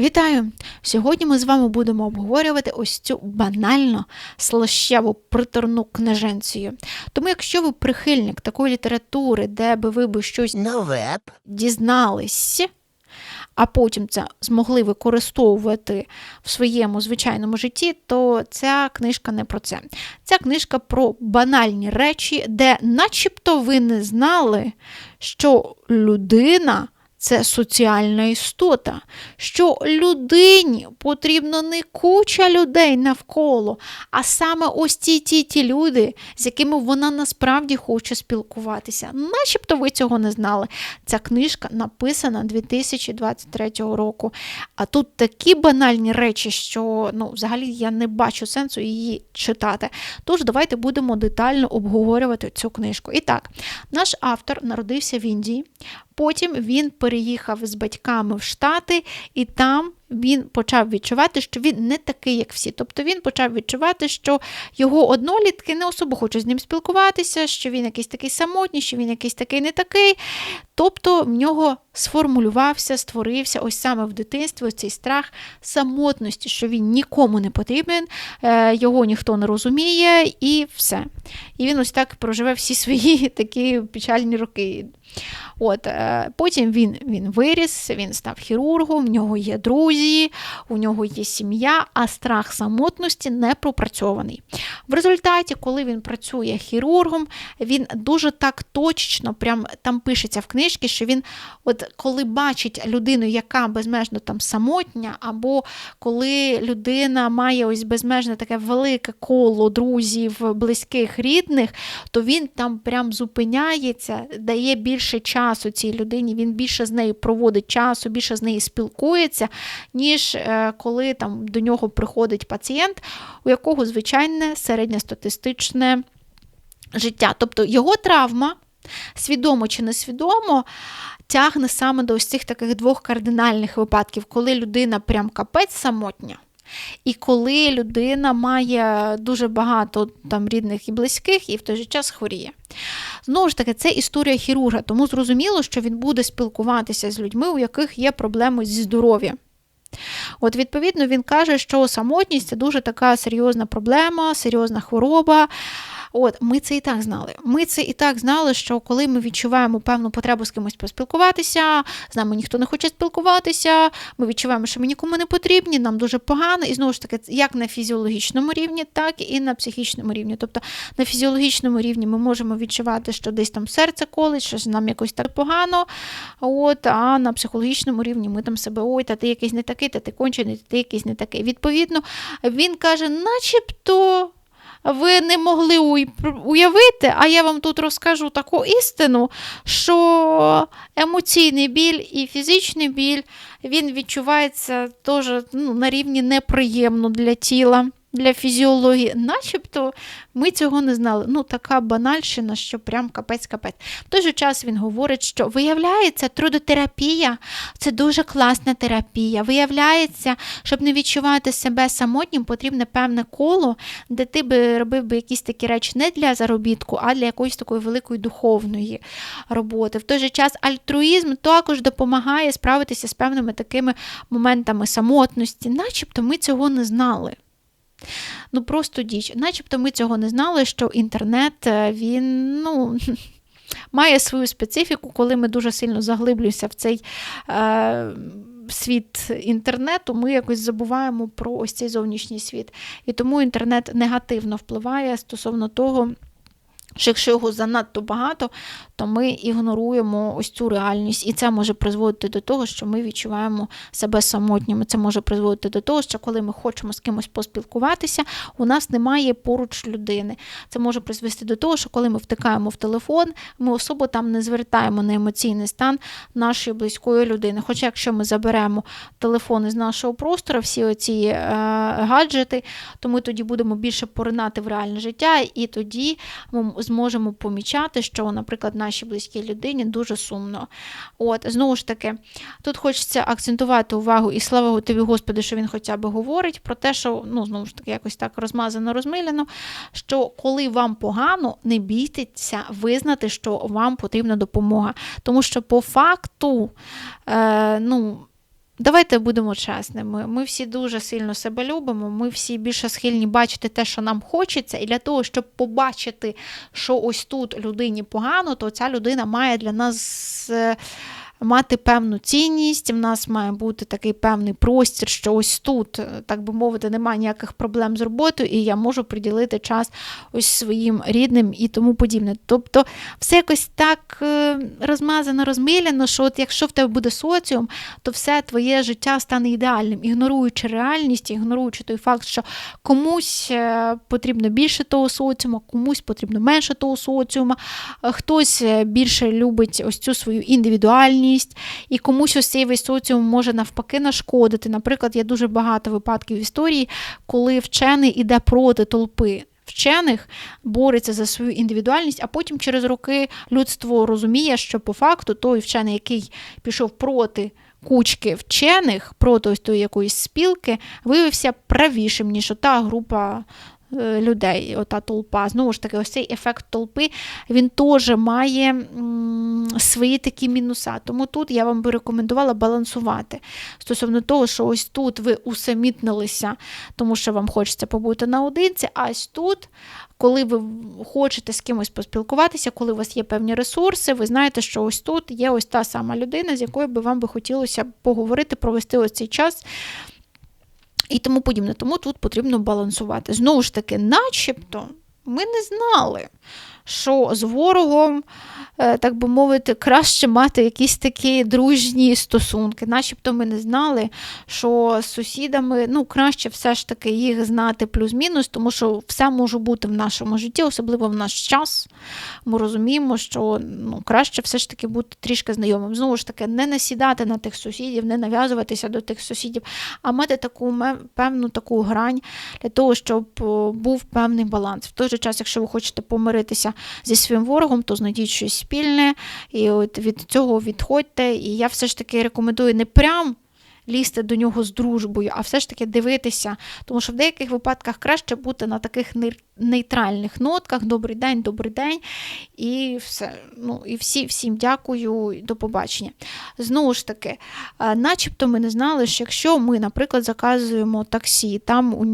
Вітаю! Сьогодні ми з вами будемо обговорювати ось цю банально слащаву приторну книженцію. Тому, якщо ви прихильник такої літератури, де би ви би щось Нове дізнались, а потім це змогли використовувати в своєму звичайному житті, то ця книжка не про це. Ця книжка про банальні речі, де начебто ви не знали, що людина. Це соціальна істота, що людині потрібно не куча людей навколо, а саме ось ті ті ті люди, з якими вона насправді хоче спілкуватися. Начебто ви цього не знали. Ця книжка написана 2023 року. А тут такі банальні речі, що ну, взагалі я не бачу сенсу її читати. Тож давайте будемо детально обговорювати цю книжку. І так, наш автор народився в Індії. Потім він переїхав з батьками в Штати, і там він почав відчувати, що він не такий, як всі. Тобто він почав відчувати, що його однолітки не особо хочуть з ним спілкуватися, що він якийсь такий самотній, що він якийсь такий не такий. Тобто в нього сформулювався, створився ось саме в дитинстві цей страх самотності, що він нікому не потрібен, е, його ніхто не розуміє, і все. І він ось так проживе всі свої такі печальні роки. От, е, Потім він він виріс, він став хірургом, в нього є друзі, у нього є сім'я, а страх самотності не пропрацьований. В результаті, коли він працює хірургом, він дуже так точно, прям там пишеться в книжці, що він, от коли бачить людину, яка безмежно там самотня, або коли людина має ось безмежне таке велике коло друзів, близьких, рідних, то він там прям зупиняється, дає більше часу цій людині, він більше з нею проводить часу, більше з нею спілкується, ніж е, коли там до нього приходить пацієнт, у якого звичайне середньостатистичне життя. Тобто його травма, свідомо чи несвідомо, тягне саме до ось цих таких двох кардинальних випадків, коли людина прям капець самотня. І коли людина має дуже багато там рідних і близьких, і в той же час хворіє. Знову ж таки, це історія хірурга, тому зрозуміло, що він буде спілкуватися з людьми, у яких є проблеми зі здоров'ям. От, відповідно, він каже, що самотність це дуже така серйозна проблема, серйозна хвороба. От, Ми це і так знали. Ми це і так знали, що коли ми відчуваємо певну потребу з кимось поспілкуватися, з нами ніхто не хоче спілкуватися, ми відчуваємо, що ми нікому не потрібні, нам дуже погано, і знову ж таки, як на фізіологічному рівні, так і на психічному рівні. Тобто на фізіологічному рівні ми можемо відчувати, що десь там серце колить, що нам якось так погано. От, А на психологічному рівні ми там себе, ой, та ти якийсь не такий, та ти кончений, та ти якийсь не такий. Відповідно, він каже, начебто ви не могли уявити, а я вам тут розкажу таку істину, що емоційний біль і фізичний біль він відчувається теж ну, на рівні неприємно для тіла для фізіології, начебто ми цього не знали. Ну, така банальщина, що прям капець-капець. В той же час він говорить, що виявляється, трудотерапія це дуже класна терапія. Виявляється, щоб не відчувати себе самотнім, потрібне певне коло, де ти би робив би якісь такі речі не для заробітку, а для якоїсь такої великої духовної роботи. В той же час альтруїзм також допомагає справитися з певними такими моментами самотності, начебто ми цього не знали. Ну, просто діч. Начебто ми цього не знали, що інтернет е, він, ну. Має свою специфіку, коли ми дуже сильно заглиблюємося в цей е, світ інтернету, ми якось забуваємо про ось цей зовнішній світ. І тому інтернет негативно впливає стосовно того, що якщо його занадто багато, то ми ігноруємо ось цю реальність, і це може призводити до того, що ми відчуваємо себе самотніми. Це може призводити до того, що коли ми хочемо з кимось поспілкуватися, у нас немає поруч людини. Це може призвести до того, що коли ми втикаємо в телефон, ми особо там не звертаємо на емоційний стан нашої близької людини. Хоча, якщо ми заберемо телефон із нашого простору, всі оці е, гаджети, то ми тоді будемо більше поринати в реальне життя, і тоді ми зможемо помічати, що, наприклад, нашій близькій людині дуже сумно. От, Знову ж таки, тут хочеться акцентувати увагу і слава тобі, Господи, що він хоча б говорить про те, що ну, знову ж таки, якось так розмазано, розмилено, що коли вам погано, не бійтеся визнати, що вам потрібна допомога. Тому що по факту, е, ну, Давайте будемо чесними. Ми всі дуже сильно себе любимо, ми всі більше схильні бачити те, що нам хочеться, і для того, щоб побачити, що ось тут людині погано, то ця людина має для нас. Мати певну цінність, в нас має бути такий певний простір, що ось тут, е, так би мовити, немає ніяких проблем з роботою, і я можу приділити час ось своїм рідним і тому подібне. Тобто все якось так е, розмазано, розмиляно, що от якщо в тебе буде соціум, то все твоє життя стане ідеальним, ігноруючи реальність, ігноруючи той факт, що комусь е, потрібно більше того соціума, комусь потрібно менше того соціума, хтось більше любить ось цю свою індивідуальність самотність, і комусь ось цей весь соціум може навпаки нашкодити. Наприклад, є дуже багато випадків в історії, коли вчений іде проти толпи. Вчених бореться за свою індивідуальність, а потім через роки людство розуміє, що по факту той вчений, який пішов проти кучки вчених, проти ось тої якоїсь спілки, виявився правішим, ніж та група людей, ота толпа. Знову ж таки, ось цей ефект толпи він теж має м, свої такі мінуса. Тому тут я вам би рекомендувала балансувати стосовно того, що ось тут ви усамітнилися, тому що вам хочеться побути наодинці, а ось тут. Коли ви хочете з кимось поспілкуватися, коли у вас є певні ресурси, ви знаєте, що ось тут є ось та сама людина, з якою би вам би хотілося поговорити, провести ось цей час і тому подібне. Тому тут потрібно балансувати. Знову ж таки, начебто, ми не знали, що з ворогом Е, так би мовити, краще мати якісь такі дружні стосунки. Начебто ми не знали, що з сусідами ну, краще все ж таки їх знати плюс-мінус, тому що все може бути в нашому житті, особливо в наш час. Ми розуміємо, що ну, краще все ж таки бути трішки знайомим. Знову ж таки, не насідати на тих сусідів, не нав'язуватися до тих сусідів, а мати таку певну таку грань для того, щоб був певний баланс. В той же час, якщо ви хочете помиритися зі своїм ворогом, то знайдіть щось спільне, і от від цього відходьте. І я все ж таки рекомендую не прям лізти до нього з дружбою, а все ж таки дивитися, тому що в деяких випадках краще бути на таких нейтральних нотках. Добрий день, добрий день. І все. Ну, і всі, всім дякую, до побачення. Знову ж таки, начебто ми не знали, що якщо ми, наприклад, заказуємо таксі, там у,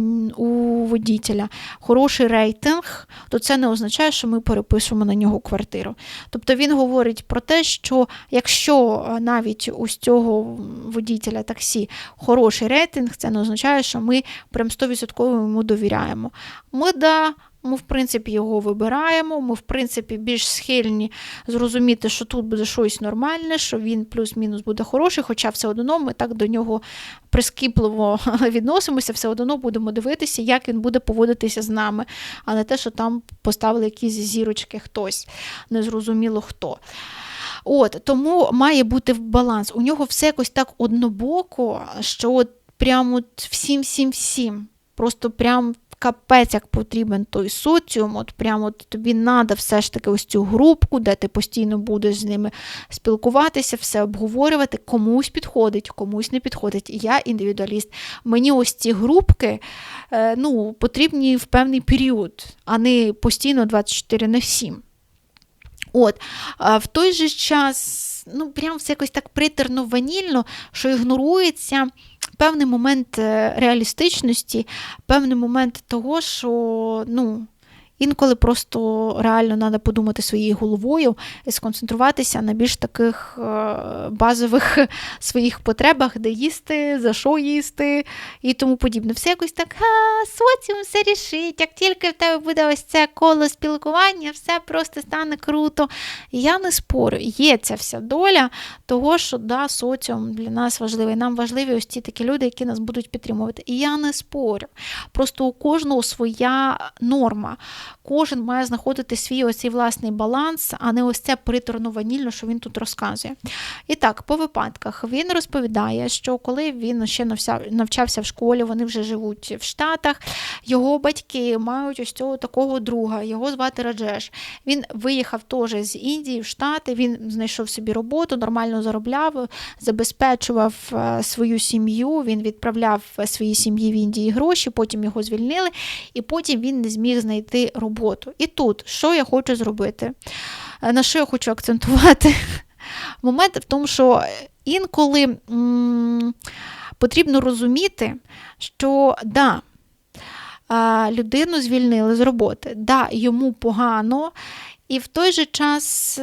у водітеля хороший рейтинг, то це не означає, що ми переписуємо на нього квартиру. Тобто він говорить про те, що якщо навіть у цього водітеля таксі таксі хороший рейтинг, це не означає, що ми прям 100% йому довіряємо. Ми да, ми, в принципі, його вибираємо, ми, в принципі, більш схильні зрозуміти, що тут буде щось нормальне, що він плюс-мінус буде хороший, хоча все одно ми так до нього прискіпливо відносимося, все одно будемо дивитися, як він буде поводитися з нами, а не те, що там поставили якісь зірочки хтось, незрозуміло хто. От Тому має бути баланс. У нього все якось так однобоко, що от прямо всім-всім-всім. Просто прям капець, як потрібен той соціум, от прямо тобі треба все ж таки ось цю групку, де ти постійно будеш з ними спілкуватися, все обговорювати, комусь підходить, комусь не підходить. Я індивідуаліст. Мені ось ці групки е, ну, потрібні в певний період, а не постійно 24 на 7. От, а В той же час, ну, прям все якось так притерно ванільно, що ігнорується певний момент е, реалістичності, певний момент того, що, ну. Інколи просто реально треба подумати своєю головою і сконцентруватися на більш таких е, базових своїх потребах, де їсти, за що їсти і тому подібне. Все якось так, а, соціум все рішить, як тільки в тебе буде ось це коло спілкування, все просто стане круто. Я не спорю, є ця вся доля того, що да, соціум для нас важливий. Нам важливі ось ті такі люди, які нас будуть підтримувати. І я не спорю. Просто у кожного своя норма. Кожен має знаходити свій ось власний баланс, а не ось це приторно ванільно, що він тут розказує. І так, по випадках він розповідає, що коли він ще навчався в школі, вони вже живуть в Штатах, його батьки мають ось цього такого друга, його звати Раджеш. Він виїхав теж з Індії в Штати, він знайшов собі роботу, нормально заробляв, забезпечував е, свою сім'ю, він відправляв своїй сім'ї в Індії гроші, потім його звільнили, і потім він не зміг знайти роботу. І тут, що я хочу зробити? Е, на що я хочу акцентувати? Момент в тому, що інколи потрібно розуміти, що да, людину звільнили з роботи, да, йому погано, і в той же час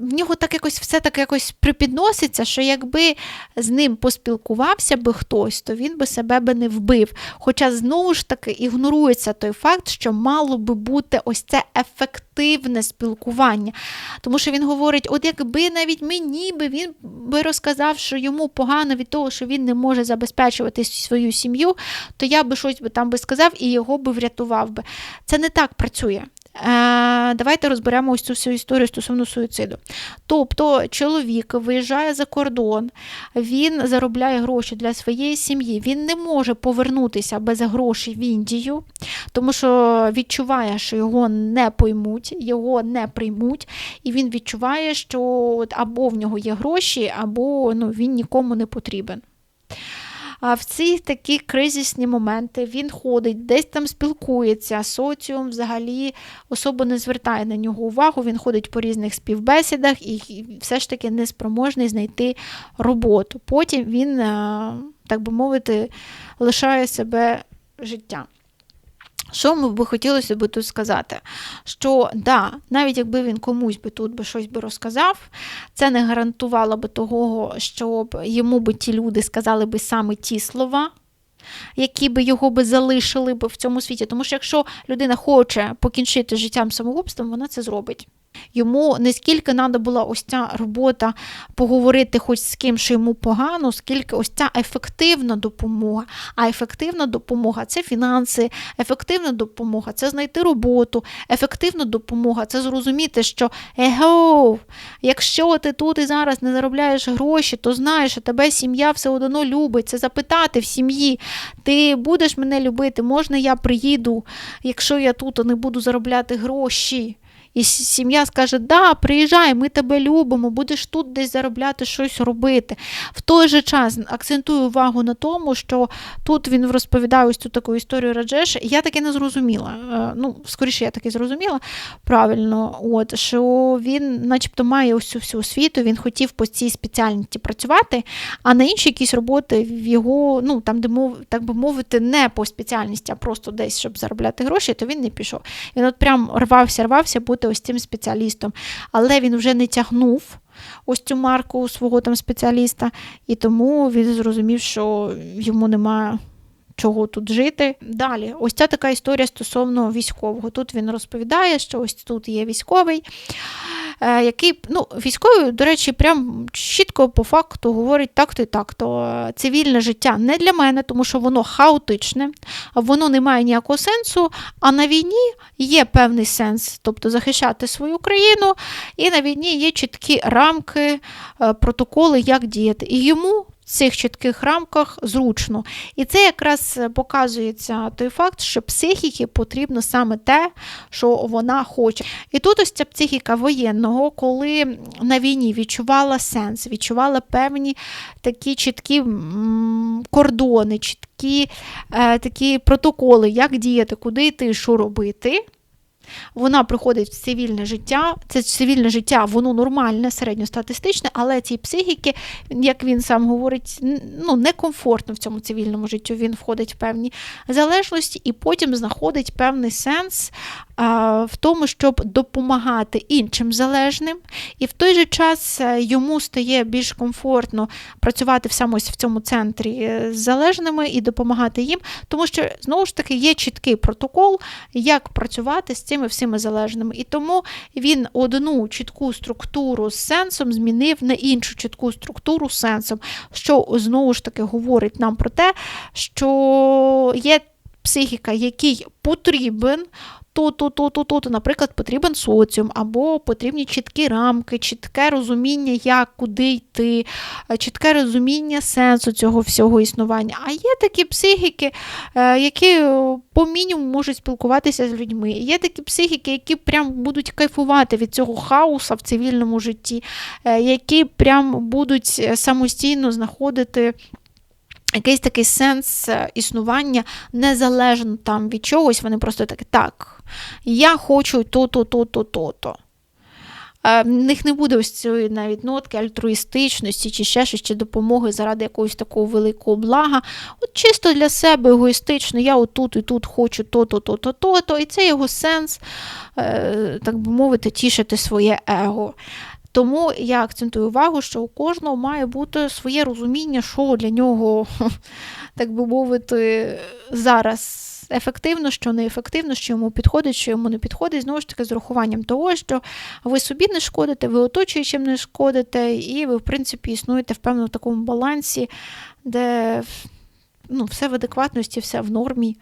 в нього так якось все так якось припідноситься, що якби з ним поспілкувався би хтось, то він би себе би не вбив. Хоча знову ж таки ігнорується той факт, що мало би бути ось це ефективне спілкування. Тому що він говорить: от якби навіть мені би він би розказав, що йому погано від того, що він не може забезпечувати свою сім'ю, то я би щось би там би сказав і його би врятував би. Це не так працює. Е, давайте розберемо ось цю всю історію стосовно суїциду. Тобто чоловік виїжджає за кордон, він заробляє гроші для своєї сім'ї, він не може повернутися без грошей в Індію, тому що відчуває, що його не поймуть, його не приймуть, і він відчуває, що або в нього є гроші, або ну, він нікому не потрібен. А в ці такі кризисні моменти він ходить, десь там спілкується, соціум взагалі особо не звертає на нього увагу, він ходить по різних співбесідах і все ж таки неспроможний знайти роботу. Потім він, е, так би мовити, лишає себе життя. Що ми би хотілося би тут сказати? Що да, навіть якби він комусь би тут би щось би розказав, це не гарантувало би того, щоб йому би ті люди сказали би саме ті слова. Які би його би залишили б в цьому світі. Тому що якщо людина хоче покінчити життям самогубством, вона це зробить. Йому не скільки треба була ось ця робота поговорити хоч з ким, що йому погано, скільки ось ця ефективна допомога. А ефективна допомога це фінанси, ефективна допомога це знайти роботу, ефективна допомога це зрозуміти, що его, якщо ти тут і зараз не заробляєш гроші, то знаєш, що тебе сім'я все одно любить. Це запитати в сім'ї, ти будеш мене любити, можна я приїду, якщо я тут не буду заробляти гроші. І сім'я скаже, да, приїжджай, ми тебе любимо, будеш тут десь заробляти щось робити. В той же час акцентую увагу на тому, що тут він розповідає ось цю таку історію Раджеш. Я таки не зрозуміла. Е, ну, скоріше, я таки зрозуміла правильно, от, що він, начебто, має цю всю освіту, він хотів по цій спеціальності працювати, а на інші якісь роботи в його, ну, там, де мов, так би мовити, не по спеціальності, а просто десь, щоб заробляти гроші, то він не пішов. Він от прям рвався, рвався бути бути ось цим спеціалістом. Але він вже не тягнув ось цю марку свого там спеціаліста, і тому він зрозумів, що йому немає. Чого тут жити. Далі, ось ця така історія стосовно військового. Тут він розповідає, що ось тут є військовий, Е, який ну, військовий, до речі, прям чітко по факту говорить так-то і так-то. Цивільне життя не для мене, тому що воно хаотичне, воно не має ніякого сенсу. А на війні є певний сенс, тобто захищати свою країну, і на війні є чіткі рамки, е, протоколи, як діяти. І йому цих чітких рамках зручно. І це якраз показується той факт, що психіки потрібно саме те, що вона хоче. І тут ось ця психіка воєнного, коли на війні відчувала сенс, відчувала певні такі чіткі кордони, чіткі е, такі протоколи, як діяти, куди йти, що робити. Вона приходить в цивільне життя. Це цивільне життя, воно нормальне, середньостатистичне, але цій психіки, як він сам говорить, ну, некомфортно в цьому цивільному життю. Він входить в певні залежності і потім знаходить певний сенс в тому, щоб допомагати іншим залежним. І в той же час е, йому стає більш комфортно працювати саме в цьому центрі е, з залежними і допомагати їм, тому що знову ж таки є чіткий протокол, як працювати з цими всіми залежними. І тому він одну чітку структуру з сенсом змінив на іншу чітку структуру з сенсом, що знову ж таки говорить нам про те, що є психіка, який потрібен то-то, то-то, то-то, наприклад, потрібен соціум, або потрібні чіткі рамки, чітке розуміння, як, куди йти, е, чітке розуміння сенсу цього всього існування. А є такі психіки, е, які е, по мінімуму можуть спілкуватися з людьми. Є такі психіки, які прям будуть кайфувати від цього хаоса в цивільному житті, які прям будуть самостійно знаходити якийсь такий сенс е, існування незалежно там від чогось, вони просто такі, так, я хочу то-то, то-то, то-то. е, в них не буде ось цієї навіть нотки альтруїстичності чи ще щось, чи допомоги заради якогось такого великого блага. От чисто для себе егоїстично, я отут і тут хочу то-то, то-то, то-то, і це його сенс, е, так би мовити, тішити своє его. Тому я акцентую увагу, що у кожного має бути своє розуміння, що для нього, так би мовити, зараз ефективно, що не ефективно, що йому підходить, що йому не підходить, знову ж таки, з урахуванням того, що ви собі не шкодите, ви оточуючим не шкодите, і ви, в принципі, існуєте в певному такому балансі, де ну, все в адекватності, все в нормі.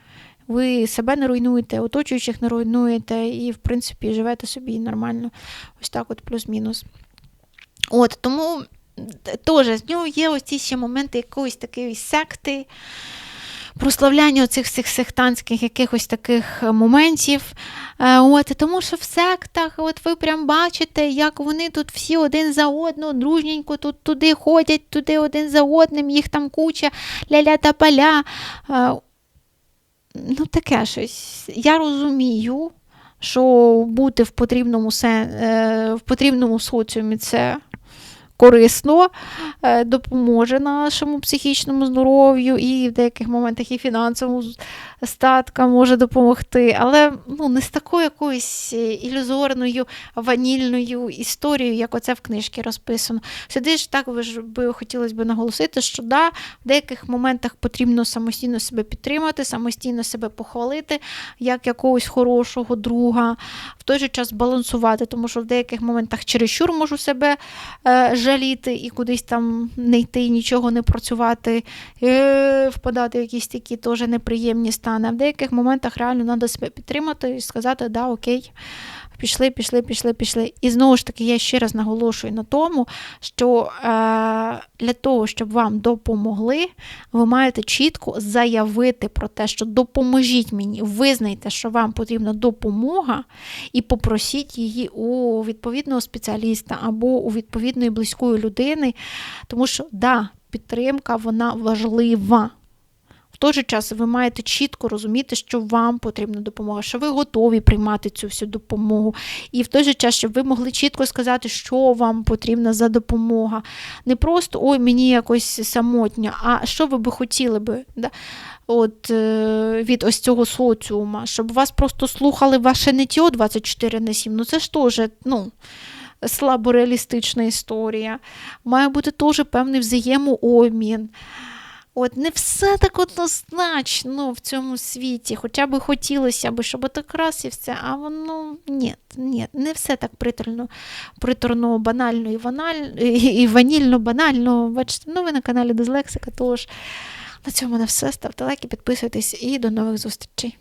Ви себе не руйнуєте, оточуючих не руйнуєте, і, в принципі, живете собі нормально. Ось так, от плюс-мінус. От, тому теж з нього є ось ці ще моменти якоїсь такої секти, прославляння цих всіх сектантських якихось таких моментів. Е, От, Тому що в сектах, от ви прям бачите, як вони тут всі один за одного, дружненько тут туди ходять, туди один за одним, їх там куча ля-ля та поля. Е, Ну, таке щось. Я розумію, що бути в потрібному е, в потрібному соціумі це корисно, е, допоможе нашому психічному здоров'ю і в деяких моментах і фінансовому статкам може допомогти, але ну, не з такою якоюсь ілюзорною ванільною історією, як оце в книжці розписано. Сюди ж так би хотілося б наголосити, що да, в деяких моментах потрібно самостійно себе підтримати, самостійно себе похвалити, як якогось хорошого друга, в той же час балансувати, тому що в деяких моментах чересчур можу себе е, жаліти і кудись там не йти, нічого не працювати, е, впадати в якісь такі теж неприємні стани. А в деяких моментах реально треба себе підтримати і сказати, да, окей. Пішли, пішли, пішли, пішли. І знову ж таки, я ще раз наголошую на тому, що е, для того, щоб вам допомогли, ви маєте чітко заявити про те, що допоможіть мені, визнайте, що вам потрібна допомога, і попросіть її у відповідного спеціаліста або у відповідної близької людини. Тому що, да, підтримка вона важлива. Той же час ви маєте чітко розуміти, що вам потрібна допомога, що ви готові приймати цю всю допомогу. І в той же час, щоб ви могли чітко сказати, що вам потрібна за допомога. Не просто ой, мені якось самотньо, а що ви би хотіли би да? От, е, від ось цього соціума, щоб вас просто слухали ваше ниття 24 на 7. Ну це ж теж, ну. Слабореалістична історія. Має бути теж певний взаємообмін. От не все так однозначно в цьому світі, хоча б хотілося б, щоб так раз і все, а воно ні, ні, не все так приторно, приторно банально і, ваналь, і ванільно, банально. Бачите, ну ви на каналі Дизлексика, тож на цьому на все. Ставте лайки, підписуйтесь і до нових зустрічей.